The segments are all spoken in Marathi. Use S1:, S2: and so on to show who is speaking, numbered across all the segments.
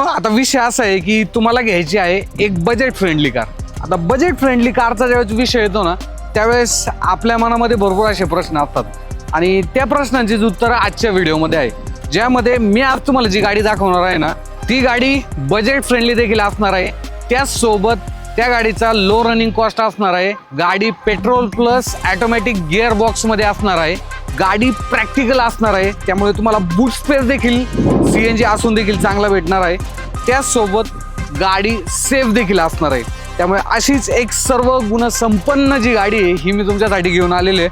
S1: मित्रांनो आता विषय असा आहे की तुम्हाला घ्यायची आहे एक बजेट फ्रेंडली कार आता बजेट फ्रेंडली कारचा ज्यावेळेस विषय येतो ना त्यावेळेस आपल्या मनामध्ये भरपूर असे प्रश्न असतात. आणि त्या प्रश्नांची उत्तर आजच्या व्हिडिओमध्ये आहे. ज्यामध्ये मी आज तुम्हाला जी गाडी दाखवणार आहे ना ती गाडी बजेट फ्रेंडली देखील असणार आहे. त्याचसोबत त्या गाडीचा लो रनिंग कॉस्ट असणार आहे. गाडी पेट्रोल प्लस ॲटोमॅटिक गिअर बॉक्समध्ये असणार आहे. गाडी प्रॅक्टिकल असणार आहे. त्यामुळे तुम्हाला बूट स्पेस देखील सी एन जी असून देखील चांगला भेटणार आहे. त्याचसोबत गाडी सेफ देखील असणार आहे. त्यामुळे अशीच एक सर्व गुणसंपन्न जी गाडी आहे ही मी तुमच्यासाठी घेऊन आलेली आहे.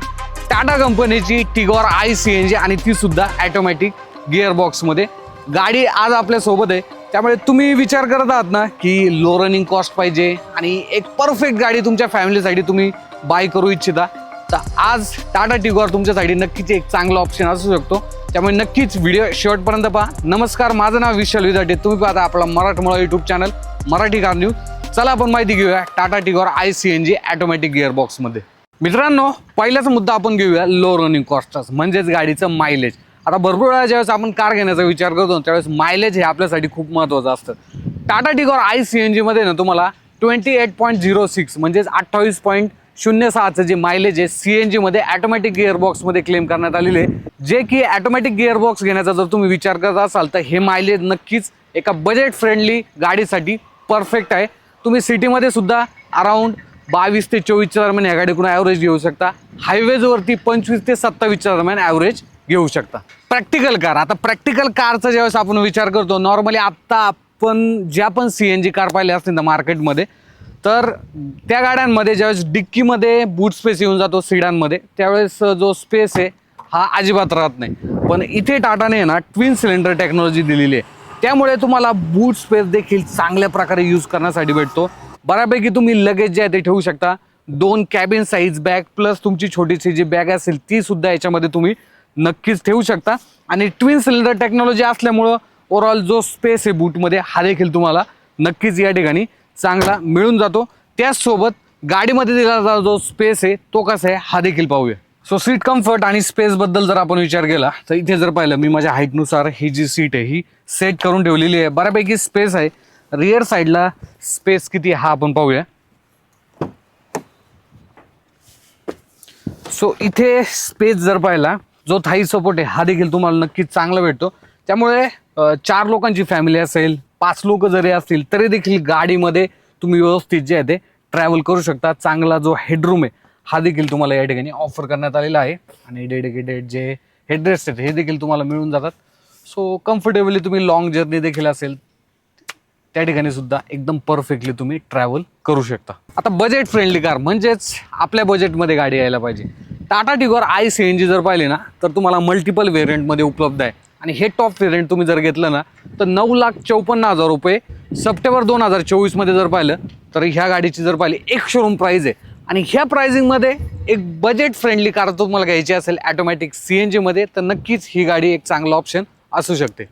S1: टाटा कंपनीची Tigor I C N G आणि ती सुद्धा ॲटोमॅटिक गिअरबॉक्समध्ये गाडी आज आपल्यासोबत आहे. त्यामुळे तुम्ही विचार करत आहात ना की लो रनिंग कॉस्ट पाहिजे आणि एक परफेक्ट गाडी तुमच्या फॅमिलीसाठी तुम्ही बाय करू इच्छिता. तर आज टाटा टिगॉर तुमच्यासाठी नक्कीच एक चांगला ऑप्शन असू शकतो. त्यामुळे नक्कीच व्हिडिओ शेवटपर्यंत पहा. नमस्कार माझं नाव विशाल विदाटे तुम्ही पाहता आपला मराठमोळा YouTube channel Marathi car news चला आपण माहिती घेऊया Tata Tigor I C N G automatic गिअरबॉक्समध्ये मित्रांनो पहिलाच मुद्दा आपण घेऊया लो रनिंग कॉस्टच म्हणजेच गाडीचं मायलेज आता भरपूर वेळा ज्यावेळेस आपण कार घेण्याचा विचार करतो त्यावेळेस मायलेज हे आपल्यासाठी खूप महत्त्वाचं असतं. Tata Tigor I C N जीमध्ये ना तुम्हाला twenty eight point zero six म्हणजेच अठ्ठावीस पॉईंट शून्य सहाचं जे मायलेज आहे सी एन जीमध्ये ॲटोमॅटिक गिअरबॉक्समध्ये क्लेम करण्यात आलेले आहे. जे की ॲटोमॅटिक गिअरबॉक्स घेण्याचा जर तुम्ही विचार करत असाल तर हे मायलेज नक्कीच एका बजेट फ्रेंडली गाडीसाठी परफेक्ट आहे. तुम्ही सिटीमध्ये सुद्धा अराऊंड बावीस ते चोवीसच्या दरम्यान या गाडीकडून ॲव्हरेज घेऊ शकता. हायवेजवरती पंचवीस ते सत्तावीसच्या दरम्यान ॲव्हरेज घेऊ शकता. प्रॅक्टिकल कार आता प्रॅक्टिकल कारचा ज्यावेळेस आपण विचार करतो नॉर्मली आत्ता आपण ज्या पण सी एन जी कार पाहिल्या असतील ना मार्केटमध्ये तर त्या गाड्यांमध्ये ज्यावेळेस डिक्कीमध्ये बूट स्पेस येऊन जातो सिडांमध्ये त्यावेळेस जो स्पेस आहे हा अजिबात राहत नाही. पण इथे टाटाने आहे ना ट्विन सिलेंडर टेक्नॉलॉजी दिलेली आहे. त्यामुळे तुम्हाला बूट स्पेस देखील चांगल्या प्रकारे यूज करण्यासाठी भेटतो. बऱ्यापैकी तुम्ही लगेज जे आहे ते ठेवू शकता. दोन कॅबिन साईज बॅग प्लस तुमची छोटीशी जी बॅग असेल ती सुद्धा याच्यामध्ये तुम्ही नक्कीच ठेवू शकता. आणि ट्विन सिलेंडर टेक्नॉलॉजी असल्यामुळं ओव्हरऑल जो स्पेस आहे बूटमध्ये हा देखील तुम्हाला नक्कीच या ठिकाणी चांगला मिळून जातो. त्याचसोबत गाडीमध्ये दिला जो स्पेस आहे तो कसा आहे हा देखील पाहूया. सो सीट कम्फर्ट आणि स्पेसबद्दल जर आपण विचार केला तर इथे जर पाहिलं मी माझ्या हाईटनुसार ही जी सीट आहे ही सेट करून ठेवलेली आहे. बऱ्यापैकी स्पेस आहे. रिअर साईडला स्पेस किती आहे हा आपण पाहूया. सो इथे स्पेस जर पाहिला जो थाई सपोर्ट आहे हा देखील तुम्हाला नक्कीच चांगला भेटतो. त्यामुळे चार लोकांची फॅमिली असेल पाच लोक जरी असतील तरी देखील गाडीमध्ये तुम्ही व्यवस्थित जे आहे ते ट्रॅव्हल करू शकता. चांगला जो हेडरूम आहे हा देखील तुम्हाला या ठिकाणी ऑफर करण्यात आलेला आहे. आणि डेडिकेटेड जे हेडरेस्ट आहेत हे देखील तुम्हाला मिळून जातात. सो कम्फर्टेबली तुम्ही लॉंग जर्नी देखील असेल त्या ठिकाणी सुद्धा एकदम परफेक्टली तुम्ही ट्रॅव्हल करू शकता. आता बजेट फ्रेंडली कार म्हणजेच आपल्या बजेटमध्ये गाडी यायला पाहिजे. Tata Tigor I C N G जर पाहिली ना तर तुम्हाला मल्टिपल व्हेरियंटमध्ये उपलब्ध आहे. आणि हे टॉप व्हेरियंट तुम्ही जर घेतलं ना तर नऊ लाख चौपन्न हजार रुपये सप्टेंबर दोन हजार चोवीसमध्ये जर पाहिलं तर ह्या गाडीची जर पाहिली एक शोरूम प्राईज आहे. आणि ह्या प्रायझिंगमध्ये एक बजेट फ्रेंडली कार तुम्हाला घ्यायची असेल ॲटोमॅटिक सी एन जीमध्ये तर नक्कीच ही गाडी एक चांगला ऑप्शन असू शकते.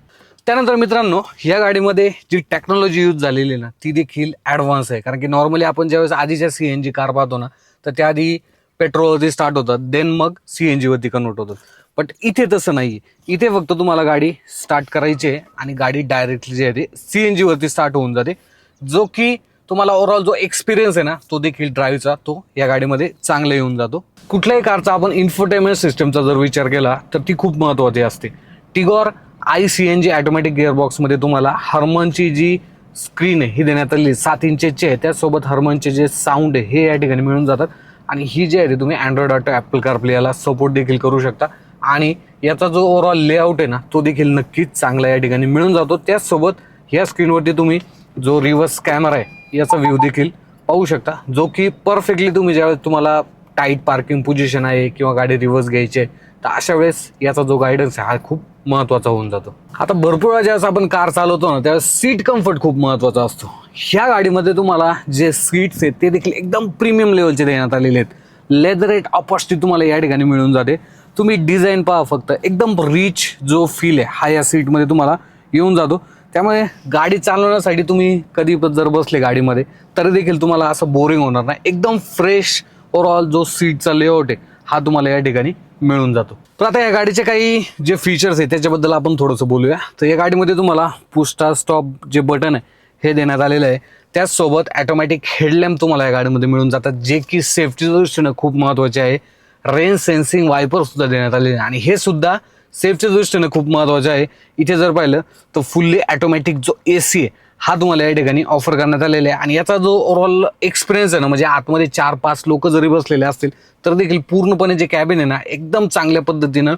S1: त्यानंतर मित्रांनो ह्या गाडीमध्ये जी टेक्नॉलॉजी यूज झालेली आहे ना ती देखील ॲडव्हान्स आहे. कारण की नॉर्मली आपण ज्यावेळेस आधीच्या सी एन जी कार पाहतो ना तर त्याआधी पेट्रोलवरती स्टार्ट होतात देन मग सी एन जीवरती कन्वर्ट होतात. बट इथे तसं नाही. इथे फक्त तुम्हाला गाडी स्टार्ट करायची आहे आणि गाडी डायरेक्टली जी आहे ती सी एन जीवरती स्टार्ट होऊन जाते. जो की तुम्हाला ओव्हरऑल जो एक्सपिरियन्स आहे ना तो देखील ड्राईव्हचा तो या गाडीमध्ये चांगला येऊन जातो. कुठल्याही कारचा आपण इन्फोटेनमेंट सिस्टमचा जर विचार केला तर ती खूप महत्त्वाची असते. Tigor I C N G automatic गिअरबॉक्समध्ये तुम्हाला हर्मनची जी स्क्रीन आहे ही देण्यात आलेली सात इंचेची आहे त्यासोबत हर्मनचे जे साऊंड आहे हे या ठिकाणी मिळून जातात. आणि ही जी आहे ती तुम्ही अँड्रॉइड ऑटो ॲपल कारप्ले याला सपोर्ट देखील करू शकता. आणि याचा जो ओव्हरऑल लेआउट आहे ना तो देखील नक्कीच चांगला या ठिकाणी मिळून जातो. त्याचसोबत ह्या स्क्रीनवरती तुम्ही जो रिव्हर्स कॅमेरा आहे याचा व्ह्यू देखील पाहू शकता. जो की परफेक्टली तुम्ही ज्यावेळेस तुम्हाला टाईट पार्किंग पोझिशन आहे किंवा गाडी रिव्हर्स घ्यायची आहे तर अशा वेळेस याचा जो गायडन्स आहे हा खूप महत्त्वाचा होऊन जातो. आता भरपूर वेळा ज्यावेळेस आपण कार चालवतो ना त्यावेळेस सीट कम्फर्ट खूप महत्त्वाचा असतो. ह्या गाडीमध्ये तुम्हाला जे सीट्स आहेत ते देखील एकदम प्रीमियम लेवलचे देण्यात आलेले आहेत. लेदर रेट अपॉस्टी तुम्हाला या ठिकाणी मिळून जाते. तुम्ही डिझाईन पहा फक्त. एकदम रिच जो फील आहे हा या सीटमध्ये तुम्हाला येऊन जातो. त्यामुळे गाडी चालवण्यासाठी तुम्ही कधी पण जर बसले गाडीमध्ये तरी देखील तुम्हाला असं बोरिंग होणार नाही. एकदम फ्रेश ओव्हरऑल जो सीटचा लेआउट आहे हा तुम्हाला या ठिकाणी मिळून जातो. तर आता या गाडीचे काही जे फीचर्स आहे त्याच्याबद्दल आपण थोडंसं बोलूया. तर या गाडीमध्ये तुम्हाला पुस्टा स्टॉप जे बटन आहे हे देण्यात आलेलं आहे. त्याचसोबत ॲटोमॅटिक हेडलॅम्प तुम्हाला या गाडीमध्ये मिळून जातात जे की सेफ्टीच्या दृष्टीनं खूप महत्त्वाचे आहे. रेन सेन्सिंग वायपर सुद्धा देण्यात आलेले आणि हे सुद्धा सेफच्या दृष्टीनं खूप महत्त्वाचं आहे. इथे जर पाहिलं तर फुल्ली ॲटोमॅटिक जो ए सी आहे हा तुम्हाला या ठिकाणी ऑफर करण्यात आलेला आहे. आणि याचा जो ओव्हरऑल एक्सपिरियन्स आहे ना म्हणजे आतमध्ये चार पाच लोक जरी बसलेले असतील तर देखील पूर्णपणे जे कॅबिन आहे ना एकदम चांगल्या पद्धतीनं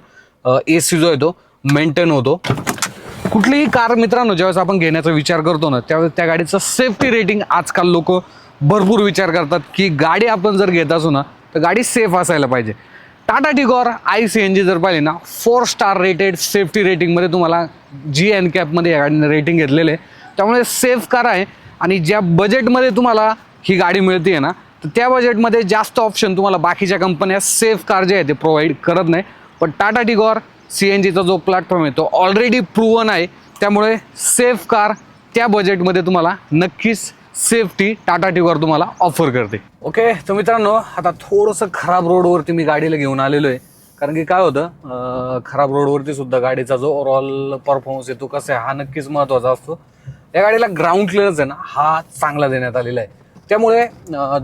S1: ए सी जो आहे तो मेंटेन होतो. कुठलीही कार मित्रांनो ज्यावेळेस आपण घेण्याचा विचार करतो ना त्यावेळेस त्या गाडीचं सेफ्टी रेटिंग आजकाल लोक भरपूर विचार करतात की गाडी आपण जर घेत असू ना तर गाडी सेफ असायला पाहिजे. Tata Tigor I C N G जर पाहिली ना फोर स्टार रेटेड सेफ्टी रेटिंगमध्ये तुम्हाला जी एन कॅपमध्ये या गाडीने रेटिंग घेतलेलं आहे. त्यामुळे सेफ कार आहे आणि ज्या बजेटमध्ये तुम्हाला ही गाडी मिळते आहे ना तर त्या बजेटमध्ये जास्त ऑप्शन तुम्हाला बाकीच्या कंपन्या सेफ कार जे आहे ते प्रोव्हाइड करत नाही. पण टाटा टिगॉर सी एन जीचा जो प्लॅटफॉर्म आहे तो ऑलरेडी प्रूवन आहे. त्यामुळे सेफ कार त्या बजेटमध्ये तुम्हाला नक्कीच सेफ्टी टाटा टिगॉर तुम्हाला ऑफर करते. ओके तर मित्रांनो आता थोडंसं खराब रोडवरती मी गाडीला घेऊन आलेलो आहे कारण की काय होतं खराब रोडवरती सुद्धा गाडीचा जो ओव्हरऑल परफॉर्मन्स येतो कसं कसा आहे हा नक्कीच महत्त्वाचा असतो. या गाडीला ग्राउंड क्लिअरन्स आहे ना हा चांगला देण्यात आलेला आहे. त्यामुळे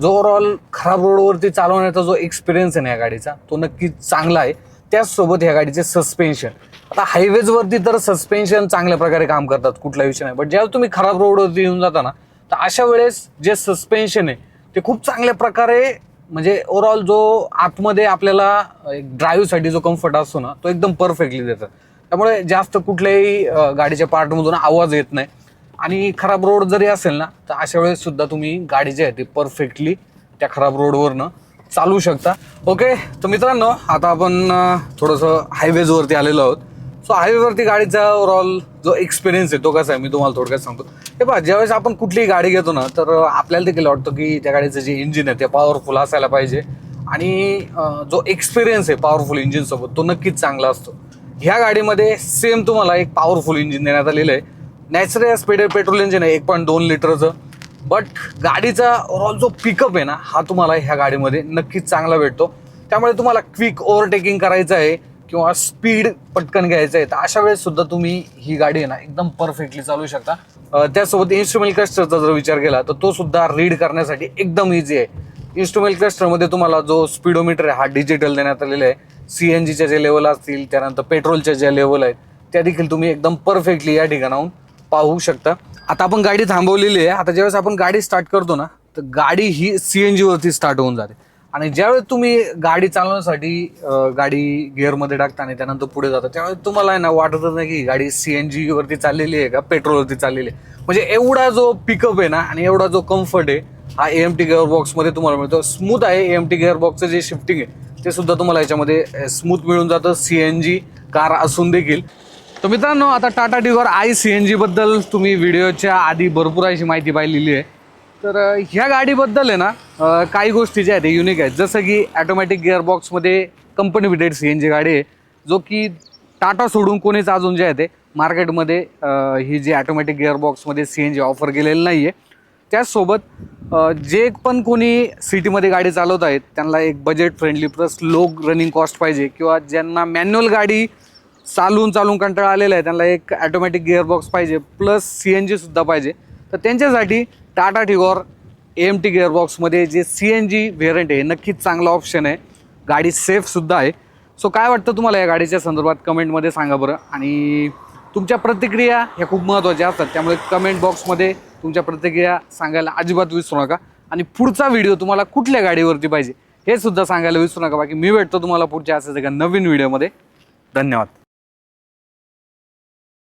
S1: जो ओव्हरऑल खराब रोडवरती चालवण्याचा जो एक्सपिरियन्स आहे ना या गाडीचा तो नक्कीच चांगला आहे. त्याचसोबत ह्या गाडीचे सस्पेन्शन आता हायवेजवरती तर सस्पेन्शन चांगल्या प्रकारे काम करतात कुठला विषय नाही. बट ज्यावेळी तुम्ही खराब रोडवरती येऊन जाता ना तर अशा वेळेस जे सस्पेन्शन आहे ते खूप चांगल्या प्रकारे म्हणजे ओव्हरऑल जो आतमध्ये आपल्याला एक ड्राईव्हसाठी जो कम्फर्ट असतो ना तो एकदम परफेक्टली देतात. त्यामुळे जास्त कुठल्याही गाडीच्या पार्टमधून आवाज येत नाही. आणि खराब रोड जरी असेल ना तर अशा वेळेस सुद्धा तुम्ही गाडी जी आहे ती परफेक्टली त्या खराब रोडवरनं चालू शकता. ओके तर मित्रांनो आता आपण थोडंसं हायवेजवरती आलेलो आहोत. सो हायवेवरती गाडीचा ओव्हरऑल जो एक्सपिरियन्स आहे तो कसा आहे मी तुम्हाला थोडक्यात सांगतो. हे पहा ज्यावेळेस आपण कुठलीही गाडी घेतो ना तर आपल्याला देखील वाटतं की त्या गाडीचं जे इंजिन आहे ते पॉवरफुल असायला पाहिजे. आणि जो एक्सपिरियन्स आहे पॉवरफुल इंजिनसोबत तो नक्कीच चांगला असतो. ह्या गाडीमध्ये सेम तुम्हाला एक पॉवरफुल इंजिन देण्यात आलेलं आहे. नॅचरल स्पीड पेट्रोल इंजिन आहे एक पॉईंट दोन लिटरचं. बट गाडीचा ओव्हरऑल जो पिकअप आहे ना हा तुम्हाला ह्या गाडीमध्ये नक्कीच चांगला भेटतो. त्यामुळे तुम्हाला क्विक ओव्हरटेकिंग करायचं आहे. किंवा स्पीड पटकन घ्यायचं आहे तर अशा वेळेस सुद्धा तुम्ही ही गाडी आहे ना एकदम परफेक्टली चालू शकता. त्यासोबत इन्स्ट्रुमेंट क्लस्टरचा जर विचार केला तर तो सुद्धा रीड करण्यासाठी एकदम इझी आहे. इन्स्ट्रुमेंट क्लस्टरमध्ये तुम्हाला जो स्पीडोमीटर आहे हा डिजिटल देण्यात आलेला आहे. सी एन जीच्या जे लेवल असतील त्यानंतर पेट्रोलच्या ज्या लेवल आहेत त्या देखील तुम्ही एकदम परफेक्टली या ठिकाणाहून पाहू शकता. आता आपण गाडी थांबवलेली आहे. आता ज्यावेळेस आपण गाडी स्टार्ट करतो ना तर गाडी ही सी एन जीवरती स्टार्ट होऊन जाते. आणि ज्यावेळेस तुम्ही गाडी चालवण्यासाठी गाडी गिअरमध्ये टाकता आणि त्यानंतर पुढे जाता त्यावेळेस तुम्हाला आहे ना वाटतच नाही की गाडी सी एन जीवरती चाललेली आहे का पेट्रोलवरती चाललेली आहे? म्हणजे एवढा जो पिकअप आहे ना आणि एवढा जो कम्फर्ट आहे हा ए एम टी गिअर बॉक्समध्ये तुम्हाला मिळतो. स्मूथ आहे ए एम टी गिअर बॉक्सचं जे शिफ्टिंग आहे ते सुद्धा तुम्हाला याच्यामध्ये स्मूथ मिळून जातं. सी एन जी कार असून देखील. तर मित्रांनो आता Tata Tigor I C N जीबद्दल तुम्ही व्हिडिओच्या आधी भरपूर अशी माहिती पाहिलेली आहे. तर ह्या गाडीबद्दल आहे ना अ, काही गोष्टी ज्या आहेत ते युनिक आहेत. जसं की ॲटोमॅटिक गिअरबॉक्समध्ये कंपनी विडेड सी एन जी गाडी आहे जो की टाटा सोडून कोणीच अजून जे आहे ते मार्केटमध्ये अ, ही जी ॲटोमॅटिक गिअरबॉक्समध्ये सी एन जी ऑफर केलेली नाही आहे त्याचसोबत अ, जे पण कोणी सिटीमध्ये गाडी चालवत आहेत त्यांना एक budget friendly plus low running cost पाहिजे किंवा ज्यांना मॅन्युअल गाडी चालून चालून कंटाळा आलेला आहे त्यांना एक ॲटोमॅटिक गिअरबॉक्स पाहिजे प्लस सी एन जीसुद्धा पाहिजे. तर त्यांच्यासाठी टाटा टिगॉर एम टी गिअरबॉक्समध्ये जे सी एन जी व्हेरियंट आहे नक्कीच चांगला ऑप्शन आहे. गाडी सेफसुद्धा आहे. सो काय वाटतं तुम्हाला या गाडीच्या संदर्भात? कमेंटमध्ये सांगा बरं. आणि तुमच्या प्रतिक्रिया ह्या खूप महत्त्वाच्या असतात. त्यामुळे कमेंट बॉक्समध्ये तुमच्या प्रतिक्रिया सांगायला अजिबात विसरू नका. आणि पुढचा व्हिडिओ तुम्हाला कुठल्या गाडीवरती पाहिजे हे सुद्धा सांगायला विसरू नका. बाकी मी भेटतो तुम्हाला पुढच्या असेच एका नवीन व्हिडिओमध्ये धन्यवाद.